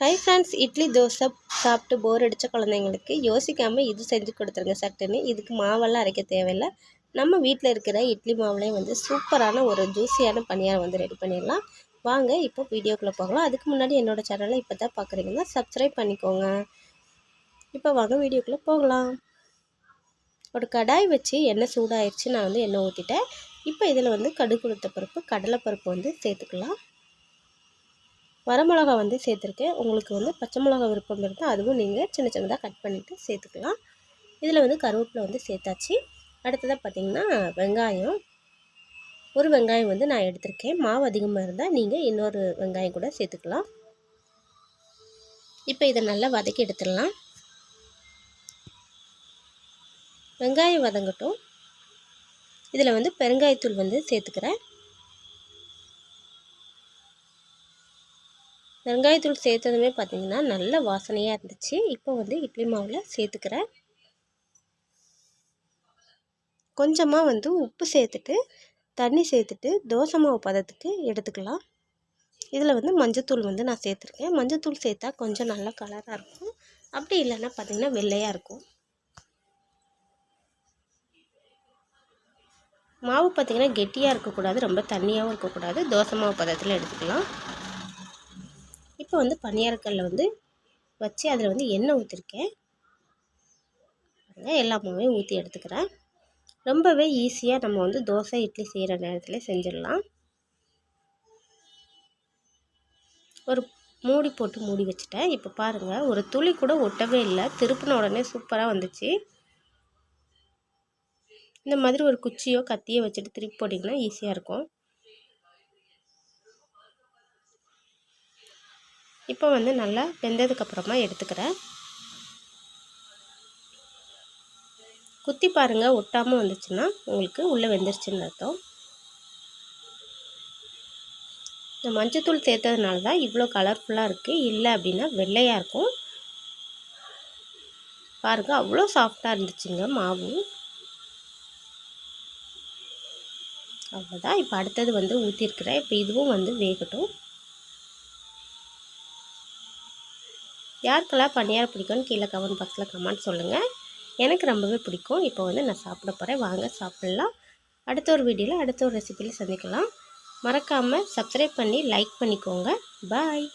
Hi friends idli dosa சாப்பிட்டு போர் அடித்த குழந்தைங்களுக்கு யோசிக்காமல் இது செஞ்சு கொடுத்துருங்க சட்டுன்னு. இதுக்கு மாவெல்லாம் அரைக்க தேவையில்லை. நம்ம வீட்டில் இருக்கிற இட்லி மாவுலேயே வந்து சூப்பரான ஒரு ஜூஸியான பணியாரம் வந்து ரெடி பண்ணிடலாம். வாங்க இப்போ வீடியோக்குள்ளே போகலாம். அதுக்கு முன்னாடி என்னோடய சேனலை இப்போ தான் பார்க்குறீங்கன்னா சப்ஸ்கிரைப் பண்ணிக்கோங்க. இப்போ வாங்க வீடியோக்குள்ளே போகலாம். ஒரு கடாய் வச்சு எண்ணெய் சூடாயிருச்சு நான் வந்து எண்ணெய் ஊற்றிட்டேன் இப்போ இதில் வந்து கடுகு கொடுத்த பருப்பு கடலைப்பருப்பு வந்து சேர்த்துக்கலாம். வரமிளகா வந்து சேர்த்துருக்கேன். உங்களுக்கு வந்து பச்சை மிளகா விருப்பம் இருந்தால் அதுவும் நீங்கள் சின்ன சின்னதாக கட் பண்ணிவிட்டு சேர்த்துக்கலாம். இதில் வந்து கருவேப்பிலை வந்து சேர்த்தாச்சு. அடுத்ததாக பார்த்திங்கன்னா வெங்காயம். ஒரு வெங்காயம் வந்து நான் எடுத்திருக்கேன். மாவு அதிகமாக இருந்தால் நீங்கள் இன்னொரு வெங்காயம் கூட சேர்த்துக்கலாம். இப்போ இதை நல்லா வதக்கி எடுத்துடலாம். வெங்காயம் வதங்கட்டும். இதில் வந்து பெருங்காயத்தூள் வந்து சேர்த்துக்கிறேன். வெங்காயத்தூள் சேர்த்ததுமே பார்த்திங்கன்னா நல்ல வாசனையாக இருந்துச்சு. இப்போ வந்து இட்லி மாவில் சேர்த்துக்கிறேன். கொஞ்சமாக வந்து உப்பு சேர்த்துட்டு தண்ணி சேர்த்துட்டு தோசை மாவு பதத்துக்கு எடுத்துக்கலாம். இதில் வந்து மஞ்சத்தூள் வந்து நான் சேர்த்துருக்கேன். மஞ்சத்தூள் சேர்த்தா கொஞ்சம் நல்லா கலராக இருக்கும். அப்படி இல்லைன்னா பார்த்திங்கன்னா வெள்ளையாக இருக்கும். மாவு பார்த்திங்கன்னா கெட்டியாக இருக்கக்கூடாது ரொம்ப தண்ணியாகவும் இருக்கக்கூடாது. தோசை மாவு பதத்தில் எடுத்துக்கலாம். இப்போ வந்து பனியாரக்கல்ல வந்து வச்சு அதில் வந்து எண்ணெய் ஊற்றிருக்கேன் எல்லா மாவையும் ஊற்றி எடுத்துக்கிறேன். ரொம்பவே ஈஸியாக நம்ம வந்து தோசை இட்லி செய்கிற நேரத்தில் செஞ்சிடலாம். ஒரு மூடி போட்டு மூடி வச்சுட்டேன். இப்போ பாருங்கள் ஒரு துளி கூட ஒட்டவே இல்லை. திருப்பின உடனே சூப்பராக வந்துச்சு. இந்த மாதிரி ஒரு குச்சியோ கத்தியோ வச்சுட்டு திருப்பி போட்டிங்கன்னா ஈஸியாக இருக்கும். இப்போ வந்து நல்லா வெந்ததுக்கப்புறமா எடுத்துக்கிறேன். குத்தி பாருங்கள் ஒட்டாமல் வந்துச்சுன்னா உங்களுக்கு உள்ளே வெந்துருச்சுன்னு அர்த்தம். இந்த மஞ்சத்தூள் சேர்த்ததுனால தான் இவ்வளோ கலர்ஃபுல்லாக இருக்குது இல்லை அப்படின்னா வெள்ளையாக இருக்கும். பாருங்கள் அவ்வளோ சாஃப்டாக இருந்துச்சுங்க மாவு. அவ்வளோதான். இப்போ அடுத்தது வந்து ஊற்றிருக்கிறேன் இப்போ இதுவும் வந்து வேகட்டும். யாருக்கெல்லாம் பணியாரம் பிடிக்கும்னு கீழே கமெண்ட் பாக்ஸில் கமெண்ட் சொல்லுங்கள் எனக்கு ரொம்பவே பிடிக்கும். இப்போ வந்து நான் சாப்பிட போகிறேன் வாங்க சாப்பிட்லாம். அடுத்த ஒரு வீடியோவில் அடுத்த ஒரு ரெசிபியில் சந்திக்கலாம். மறக்காமல் சப்ஸ்கிரைப் பண்ணி லைக் பண்ணிக்கோங்க. பாய்